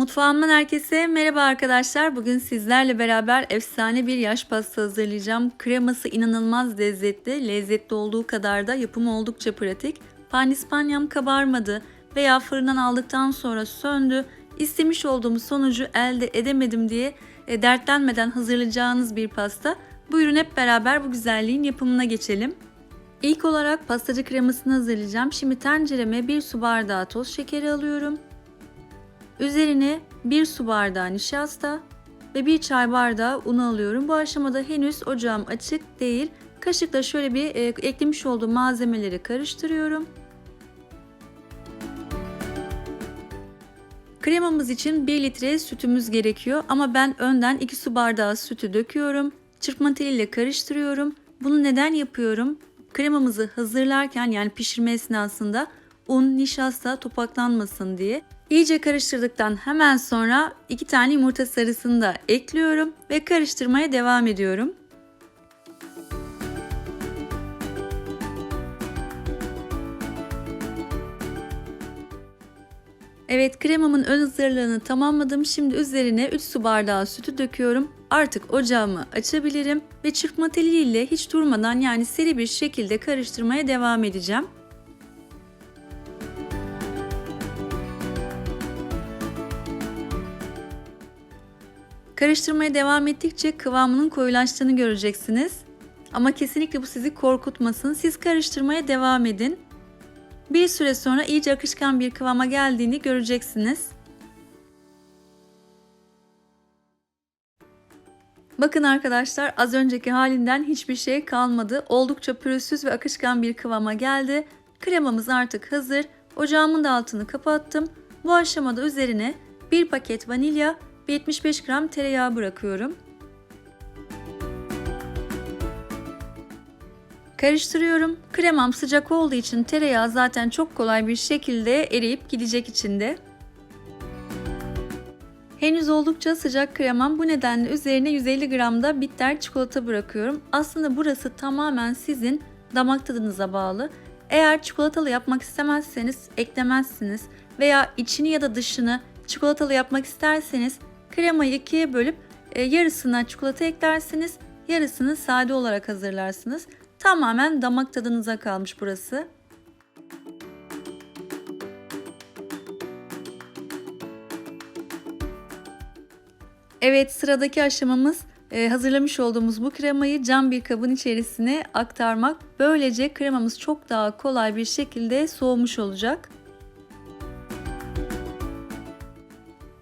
Mutfağımdan herkese merhaba arkadaşlar. Bugün sizlerle beraber efsane bir yaş pasta hazırlayacağım. Kreması inanılmaz lezzetli. Lezzetli olduğu kadar da yapımı oldukça pratik. Panispanyam kabarmadı veya fırından aldıktan sonra söndü. İstemiş olduğum sonucu elde edemedim diye e, dertlenmeden hazırlayacağınız bir pasta. Buyurun hep beraber bu güzelliğin yapımına geçelim. İlk olarak pastacı kremasını hazırlayacağım. Şimdi tencereme 1 su bardağı toz şekeri alıyorum. Üzerine 1 su bardağı nişasta ve 1 çay bardağı un alıyorum. Bu aşamada henüz ocağım açık değil. Kaşıkla şöyle bir e, eklemiş olduğum malzemeleri karıştırıyorum. Kremamız için 1 litre sütümüz gerekiyor ama ben önden 2 su bardağı sütü döküyorum. Çırpma teliyle karıştırıyorum. Bunu neden yapıyorum? Kremamızı hazırlarken yani pişirme esnasında un, nişasta topaklanmasın diye. İyice karıştırdıktan hemen sonra 2 tane yumurta sarısını da ekliyorum ve karıştırmaya devam ediyorum. Evet kremamın ön hazırlığını tamamladım. Şimdi üzerine 3 su bardağı sütü döküyorum. Artık ocağımı açabilirim ve çırpma teliyle hiç durmadan yani seri bir şekilde karıştırmaya devam edeceğim. Karıştırmaya devam ettikçe kıvamının koyulaştığını göreceksiniz. Ama kesinlikle bu sizi korkutmasın. Siz karıştırmaya devam edin. Bir süre sonra iyice akışkan bir kıvama geldiğini göreceksiniz. Bakın arkadaşlar az önceki halinden hiçbir şey kalmadı. Oldukça pürüzsüz ve akışkan bir kıvama geldi. Kremamız artık hazır. Ocağımın da altını kapattım. Bu aşamada üzerine bir paket vanilya 75 gram tereyağı bırakıyorum. Karıştırıyorum. Kremam sıcak olduğu için tereyağı zaten çok kolay bir şekilde eriyip gidecek içinde. Henüz oldukça sıcak kremam bu nedenle üzerine 150 gram da bitter çikolata bırakıyorum. Aslında burası tamamen sizin damak tadınıza bağlı. Eğer çikolatalı yapmak istemezseniz eklemezsiniz veya içini ya da dışını çikolatalı yapmak isterseniz kremayı ikiye bölüp e, yarısına çikolata eklersiniz, yarısını sade olarak hazırlarsınız. Tamamen damak tadınıza kalmış burası. Evet sıradaki aşamamız e, hazırlamış olduğumuz bu kremayı cam bir kabın içerisine aktarmak. Böylece kremamız çok daha kolay bir şekilde soğumuş olacak.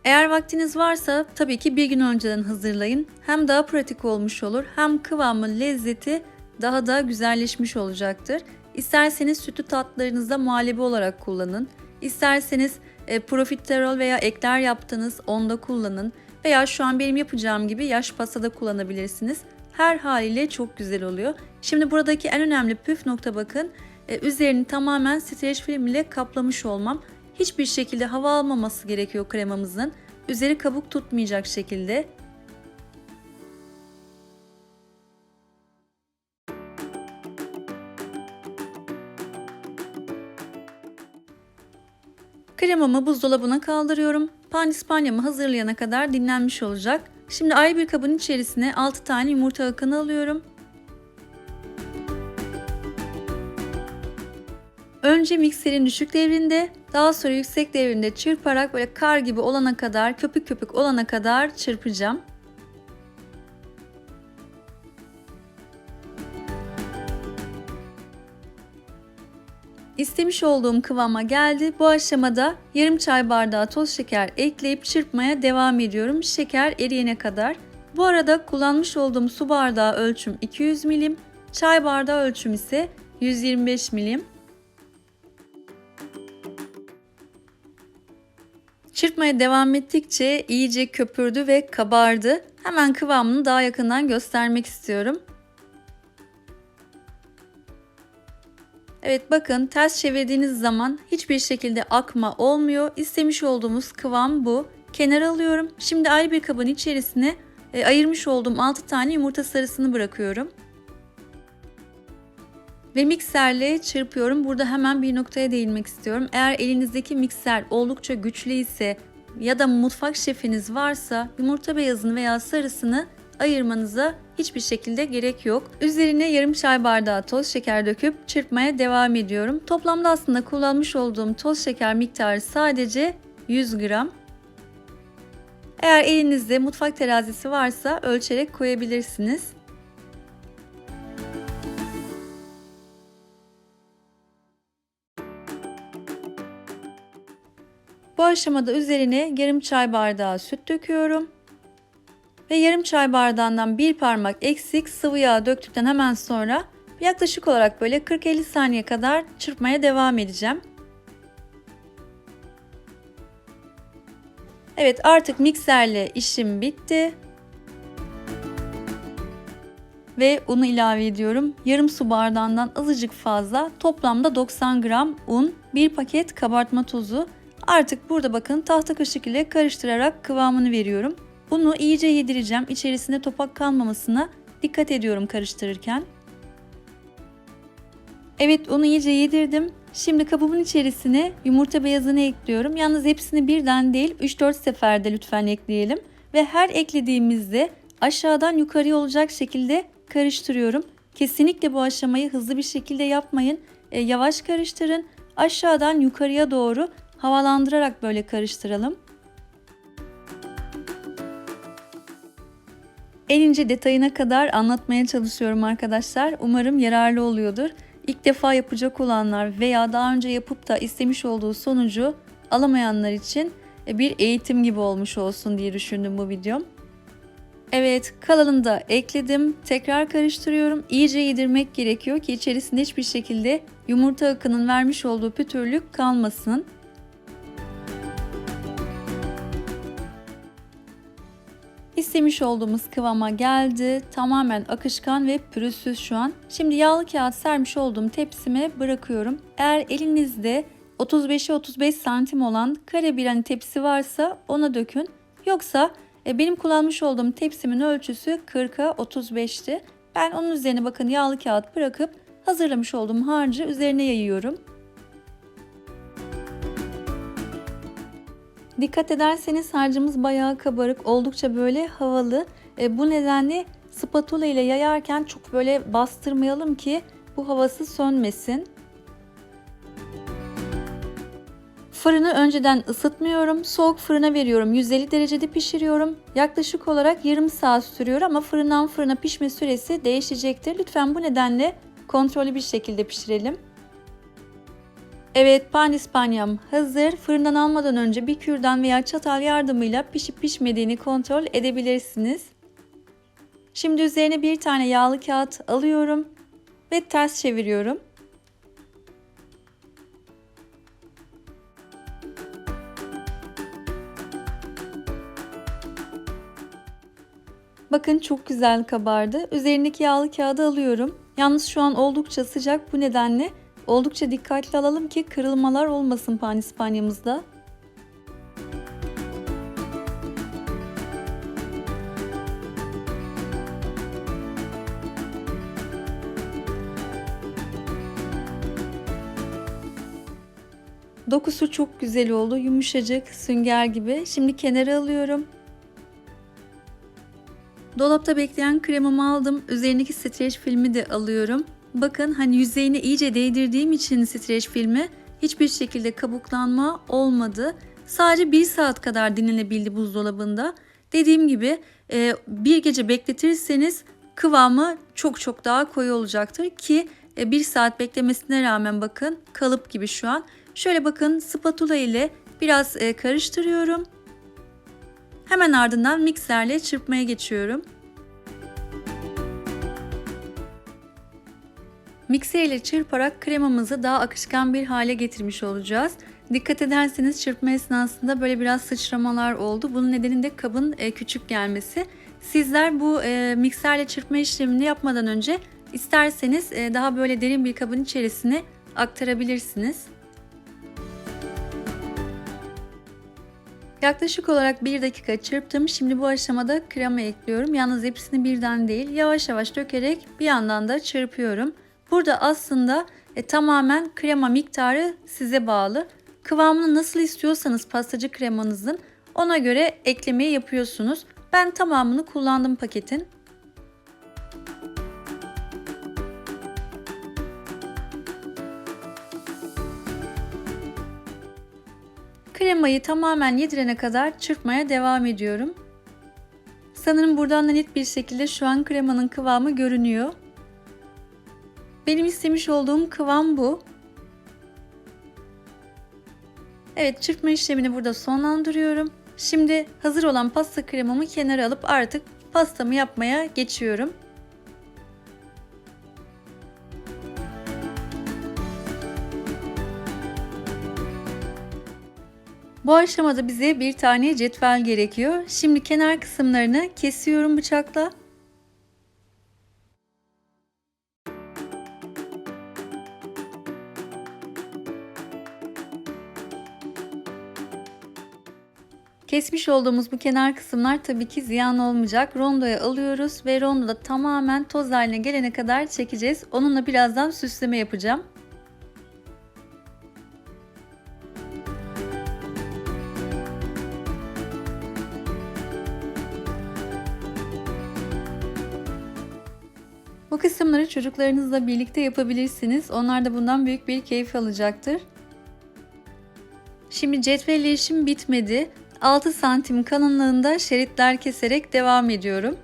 Eğer vaktiniz varsa tabii ki bir gün önceden hazırlayın. Hem daha pratik olmuş olur hem kıvamı, lezzeti daha da güzelleşmiş olacaktır. İsterseniz sütü tatlarınızda muhallebi olarak kullanın. İsterseniz e, profiterol veya ekler yaptığınız onda kullanın. Veya şu an benim yapacağım gibi yaş pastada kullanabilirsiniz. Her haliyle çok güzel oluyor. Şimdi buradaki en önemli püf nokta bakın. E, üzerini tamamen streç film ile kaplamış olmam. Hiçbir şekilde hava almaması gerekiyor kremamızın. Üzeri kabuk tutmayacak şekilde. Kremamı buzdolabına kaldırıyorum. Panispanyamı hazırlayana kadar dinlenmiş olacak. Şimdi ayrı bir kabın içerisine 6 tane yumurta akını alıyorum. Önce mikserin düşük devrinde, daha sonra yüksek devrinde çırparak böyle kar gibi olana kadar, köpük köpük olana kadar çırpacağım. İstemiş olduğum kıvama geldi. Bu aşamada yarım çay bardağı toz şeker ekleyip çırpmaya devam ediyorum. Şeker eriyene kadar. Bu arada kullanmış olduğum su bardağı ölçüm 200 milim, çay bardağı ölçüm ise 125 milim. Çırpmaya devam ettikçe iyice köpürdü ve kabardı. Hemen kıvamını daha yakından göstermek istiyorum. Evet bakın ters çevirdiğiniz zaman hiçbir şekilde akma olmuyor. İstemiş olduğumuz kıvam bu. Kenara alıyorum. Şimdi ayrı bir kabın içerisine e, ayırmış olduğum 6 tane yumurta sarısını bırakıyorum. Ve mikserle çırpıyorum. Burada hemen bir noktaya değinmek istiyorum. Eğer elinizdeki mikser oldukça güçlü ise ya da mutfak şefiniz varsa yumurta beyazını veya sarısını ayırmanıza hiçbir şekilde gerek yok. Üzerine yarım çay bardağı toz şeker döküp çırpmaya devam ediyorum. Toplamda aslında kullanmış olduğum toz şeker miktarı sadece 100 gram. Eğer elinizde mutfak terazisi varsa ölçerek koyabilirsiniz. Bu aşamada üzerine yarım çay bardağı süt döküyorum. Ve yarım çay bardağından bir parmak eksik sıvı yağ döktükten hemen sonra yaklaşık olarak böyle 40-50 saniye kadar çırpmaya devam edeceğim. Evet artık mikserle işim bitti. Ve unu ilave ediyorum. Yarım su bardağından azıcık fazla toplamda 90 gram un, bir paket kabartma tozu. Artık burada bakın tahta kaşık ile karıştırarak kıvamını veriyorum. Unu iyice yedireceğim. İçerisinde topak kalmamasına dikkat ediyorum karıştırırken. Evet unu iyice yedirdim. Şimdi kabımın içerisine yumurta beyazını ekliyorum. Yalnız hepsini birden değil 3-4 seferde lütfen ekleyelim. Ve her eklediğimizde aşağıdan yukarıya olacak şekilde karıştırıyorum. Kesinlikle bu aşamayı hızlı bir şekilde yapmayın. E, yavaş karıştırın. Aşağıdan yukarıya doğru havalandırarak böyle karıştıralım. En ince detayına kadar anlatmaya çalışıyorum arkadaşlar. Umarım yararlı oluyordur. İlk defa yapacak olanlar veya daha önce yapıp da istemiş olduğu sonucu alamayanlar için e, bir eğitim gibi olmuş olsun diye düşündüm bu videom. Evet kalanını da ekledim. Tekrar karıştırıyorum. İyice yedirmek gerekiyor ki içerisinde hiçbir şekilde yumurta akının vermiş olduğu pütürlük kalmasın. İstemiş olduğumuz kıvama geldi. Tamamen akışkan ve pürüzsüz şu an. Şimdi yağlı kağıt sermiş olduğum tepsime bırakıyorum. Eğer elinizde 35'e 35 santim olan kare bir hani tepsi varsa ona dökün. Yoksa e, benim kullanmış olduğum tepsimin ölçüsü 40'a 35'ti. Ben onun üzerine bakın yağlı kağıt bırakıp hazırlamış olduğum harcı üzerine yayıyorum. Dikkat ederseniz harcımız bayağı kabarık, oldukça böyle havalı. E, bu nedenle spatula ile yayarken çok böyle bastırmayalım ki bu havası sönmesin. Fırını önceden ısıtmıyorum. Soğuk fırına veriyorum. 150 derecede pişiriyorum. Yaklaşık olarak yarım saat sürüyor ama fırından fırına pişme süresi değişecektir. Lütfen bu nedenle kontrollü bir şekilde pişirelim. Evet panispanyam hazır. Fırından almadan önce bir kürdan veya çatal yardımıyla pişip pişmediğini kontrol edebilirsiniz. Şimdi üzerine bir tane yağlı kağıt alıyorum ve ters çeviriyorum. Bakın çok güzel kabardı. Üzerindeki yağlı kağıdı alıyorum. Yalnız şu an oldukça sıcak bu nedenle Oldukça dikkatli alalım ki kırılmalar olmasın panispanyamızda. Dokusu çok güzel oldu. Yumuşacık, sünger gibi. Şimdi kenara alıyorum. Dolapta bekleyen kremamı aldım. Üzerindeki streç filmi de alıyorum. Bakın hani yüzeyine iyice değdirdiğim için streç filmi hiçbir şekilde kabuklanma olmadı. Sadece bir saat kadar dinlenebildi buzdolabında. Dediğim gibi e, bir gece bekletirseniz kıvamı çok çok daha koyu olacaktır ki e, bir saat beklemesine rağmen bakın kalıp gibi şu an. Şöyle bakın spatula ile biraz e, karıştırıyorum. Hemen ardından mikserle çırpmaya geçiyorum. Mikser ile çırparak kremamızı daha akışkan bir hale getirmiş olacağız. Dikkat ederseniz çırpma esnasında böyle biraz sıçramalar oldu. Bunun nedeni de kabın e, küçük gelmesi. Sizler bu e, mikserle çırpma işlemini yapmadan önce isterseniz e, daha böyle derin bir kabın içerisine aktarabilirsiniz. Yaklaşık olarak 1 dakika çırptım. Şimdi bu aşamada krema ekliyorum. Yalnız hepsini birden değil yavaş yavaş dökerek bir yandan da çırpıyorum. Burada aslında e, tamamen krema miktarı size bağlı. Kıvamını nasıl istiyorsanız pastacı kremanızın Ona göre eklemeyi yapıyorsunuz. Ben tamamını kullandım paketin. Kremayı tamamen yedirene kadar çırpmaya devam ediyorum. Sanırım buradan da net bir şekilde şu an kremanın kıvamı görünüyor. Benim istemiş olduğum kıvam bu. Evet çırpma işlemini burada sonlandırıyorum. Şimdi hazır olan pasta kremamı kenara alıp artık pastamı yapmaya geçiyorum. Bu aşamada bize bir tane cetvel gerekiyor. Şimdi kenar kısımlarını kesiyorum bıçakla. Kesmiş olduğumuz bu kenar kısımlar tabii ki ziyan olmayacak. Rondoya alıyoruz ve rondoda tamamen toz haline gelene kadar çekeceğiz. Onunla birazdan süsleme yapacağım. Bu kısımları çocuklarınızla birlikte yapabilirsiniz. Onlar da bundan büyük bir keyif alacaktır. Şimdi cetvelle işim bitmedi. 6 santim kalınlığında şeritler keserek devam ediyorum.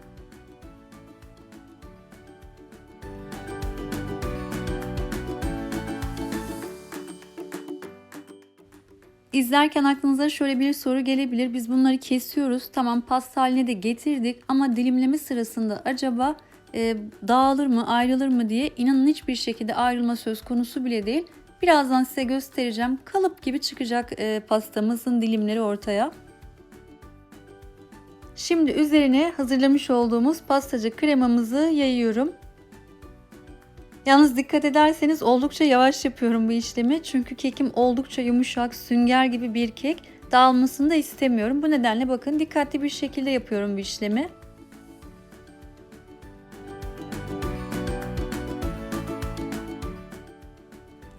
İzlerken aklınıza şöyle bir soru gelebilir. Biz bunları kesiyoruz. Tamam pasta haline de getirdik ama dilimleme sırasında acaba e, dağılır mı, ayrılır mı diye inanın hiçbir şekilde ayrılma söz konusu bile değil. Birazdan size göstereceğim. Kalıp gibi çıkacak e, pastamızın dilimleri ortaya. Şimdi üzerine hazırlamış olduğumuz pastacı kremamızı yayıyorum. Yalnız dikkat ederseniz oldukça yavaş yapıyorum bu işlemi. Çünkü kekim oldukça yumuşak, sünger gibi bir kek. Dağılmasını da istemiyorum. Bu nedenle bakın dikkatli bir şekilde yapıyorum bu işlemi.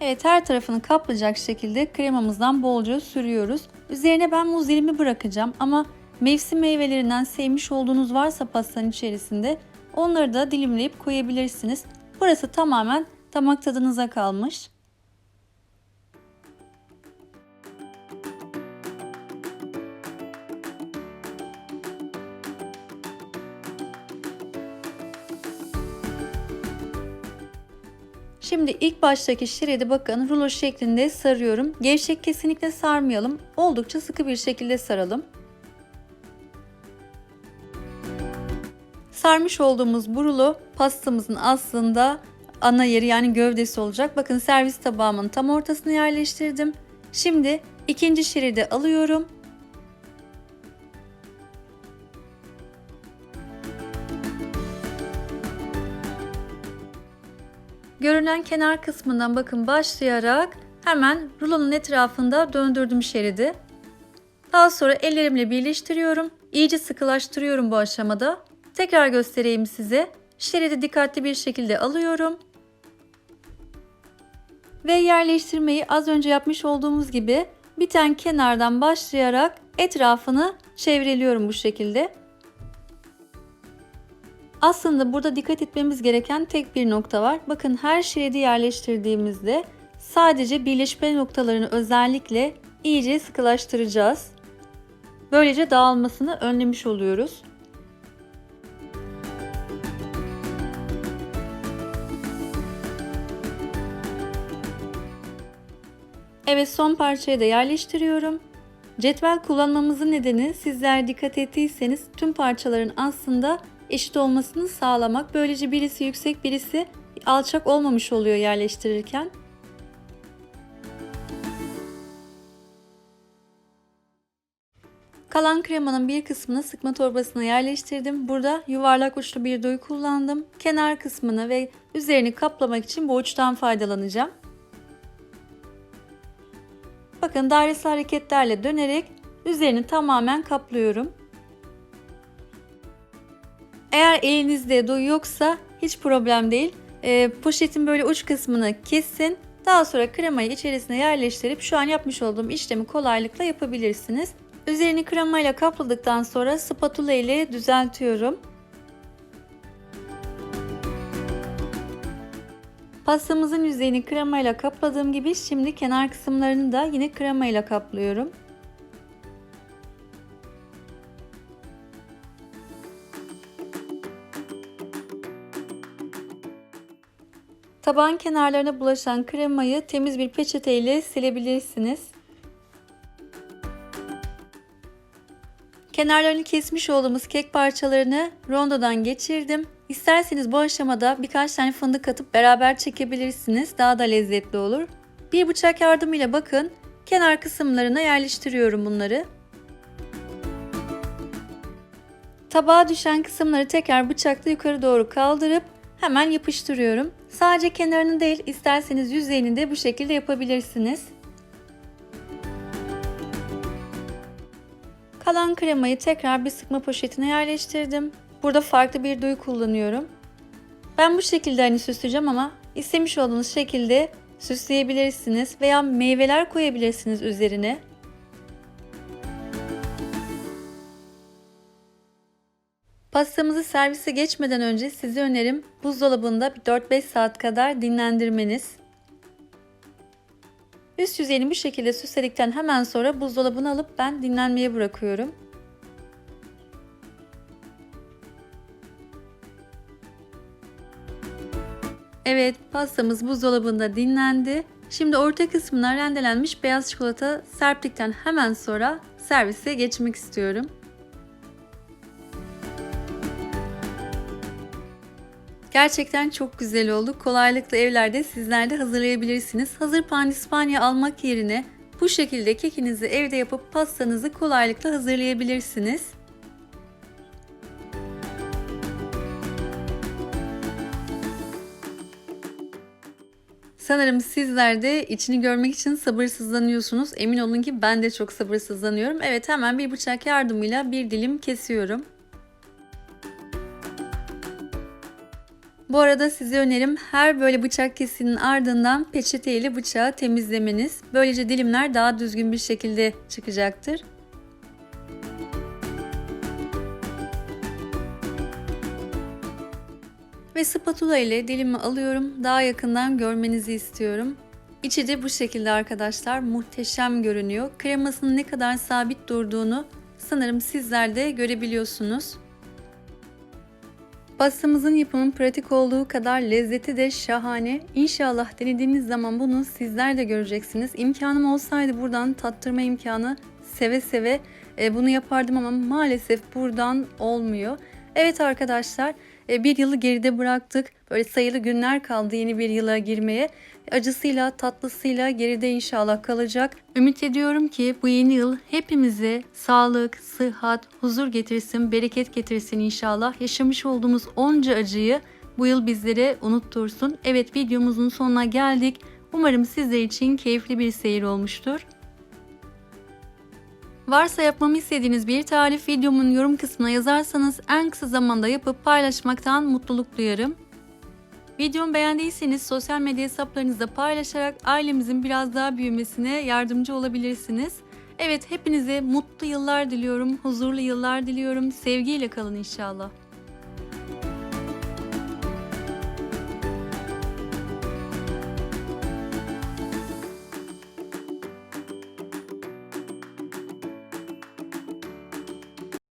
Evet her tarafını kaplayacak şekilde kremamızdan bolca sürüyoruz. Üzerine ben muz dilimi bırakacağım ama mevsim meyvelerinden sevmiş olduğunuz varsa pastanın içerisinde onları da dilimleyip koyabilirsiniz. Burası tamamen damak tadınıza kalmış. Şimdi ilk baştaki şeridi bakın rulo şeklinde sarıyorum. Gevşek kesinlikle sarmayalım. Oldukça sıkı bir şekilde saralım. Sarmış olduğumuz bu rulo pastamızın aslında ana yeri yani gövdesi olacak. Bakın servis tabağımın tam ortasına yerleştirdim. Şimdi ikinci şeridi alıyorum. Görünen kenar kısmından bakın başlayarak hemen rulonun etrafında döndürdüm şeridi. Daha sonra ellerimle birleştiriyorum. İyice sıkılaştırıyorum bu aşamada. Tekrar göstereyim size. Şeridi dikkatli bir şekilde alıyorum. Ve yerleştirmeyi az önce yapmış olduğumuz gibi biten kenardan başlayarak etrafını çevreliyorum bu şekilde. Aslında burada dikkat etmemiz gereken tek bir nokta var. Bakın her şeridi yerleştirdiğimizde sadece birleşme noktalarını özellikle iyice sıkılaştıracağız. Böylece dağılmasını önlemiş oluyoruz. Evet son parçayı da yerleştiriyorum. Cetvel kullanmamızın nedeni sizler dikkat ettiyseniz tüm parçaların aslında eşit olmasını sağlamak. Böylece birisi yüksek birisi alçak olmamış oluyor yerleştirirken. Kalan kremanın bir kısmını sıkma torbasına yerleştirdim. Burada yuvarlak uçlu bir doy kullandım. Kenar kısmını ve üzerini kaplamak için bu uçtan faydalanacağım. Bakın dairesel hareketlerle dönerek üzerini tamamen kaplıyorum. Eğer elinizde doy yoksa hiç problem değil. E, poşetin böyle uç kısmını kesin. Daha sonra kremayı içerisine yerleştirip şu an yapmış olduğum işlemi kolaylıkla yapabilirsiniz. Üzerini kremayla kapladıktan sonra spatula ile düzeltiyorum. Pastamızın yüzeyini kremayla kapladığım gibi şimdi kenar kısımlarını da yine kremayla kaplıyorum. Tabağın kenarlarına bulaşan kremayı temiz bir peçete ile silebilirsiniz. Kenarlarını kesmiş olduğumuz kek parçalarını rondodan geçirdim. İsterseniz bu aşamada birkaç tane fındık atıp beraber çekebilirsiniz. Daha da lezzetli olur. Bir bıçak yardımıyla bakın kenar kısımlarına yerleştiriyorum bunları. Tabağa düşen kısımları tekrar bıçakla yukarı doğru kaldırıp hemen yapıştırıyorum. Sadece kenarını değil isterseniz yüzeyini de bu şekilde yapabilirsiniz. Kalan kremayı tekrar bir sıkma poşetine yerleştirdim. Burada farklı bir duyu kullanıyorum. Ben bu şekilde hani süsleyeceğim ama istemiş olduğunuz şekilde süsleyebilirsiniz veya meyveler koyabilirsiniz üzerine. Pastamızı servise geçmeden önce size önerim buzdolabında 4-5 saat kadar dinlendirmeniz. Üst yüzeyini bu şekilde süsledikten hemen sonra buzdolabına alıp ben dinlenmeye bırakıyorum. Evet pastamız buzdolabında dinlendi. Şimdi orta kısmına rendelenmiş beyaz çikolata serptikten hemen sonra servise geçmek istiyorum. Gerçekten çok güzel oldu. Kolaylıkla evlerde sizler de hazırlayabilirsiniz. Hazır pandispanya almak yerine bu şekilde kekinizi evde yapıp pastanızı kolaylıkla hazırlayabilirsiniz. Sanırım sizler de içini görmek için sabırsızlanıyorsunuz. Emin olun ki ben de çok sabırsızlanıyorum. Evet hemen bir bıçak yardımıyla bir dilim kesiyorum. Bu arada size önerim her böyle bıçak kesinin ardından peçete ile bıçağı temizlemeniz. Böylece dilimler daha düzgün bir şekilde çıkacaktır. Ve spatula ile dilimi alıyorum. Daha yakından görmenizi istiyorum. İçi de bu şekilde arkadaşlar. Muhteşem görünüyor. Kremasının ne kadar sabit durduğunu sanırım sizler de görebiliyorsunuz. Pastamızın yapımın pratik olduğu kadar lezzeti de şahane. İnşallah denediğiniz zaman bunu sizler de göreceksiniz. İmkanım olsaydı buradan tattırma imkanı seve seve e, bunu yapardım ama maalesef buradan olmuyor. Evet arkadaşlar bir yılı geride bıraktık. Böyle sayılı günler kaldı yeni bir yıla girmeye. Acısıyla tatlısıyla geride inşallah kalacak. Ümit ediyorum ki bu yeni yıl hepimize sağlık, sıhhat, huzur getirsin, bereket getirsin inşallah. Yaşamış olduğumuz onca acıyı bu yıl bizlere unuttursun. Evet videomuzun sonuna geldik. Umarım sizler için keyifli bir seyir olmuştur. Varsa yapmamı istediğiniz bir tarif videomun yorum kısmına yazarsanız en kısa zamanda yapıp paylaşmaktan mutluluk duyarım. Videomu beğendiyseniz sosyal medya hesaplarınızda paylaşarak ailemizin biraz daha büyümesine yardımcı olabilirsiniz. Evet hepinize mutlu yıllar diliyorum, huzurlu yıllar diliyorum. Sevgiyle kalın inşallah.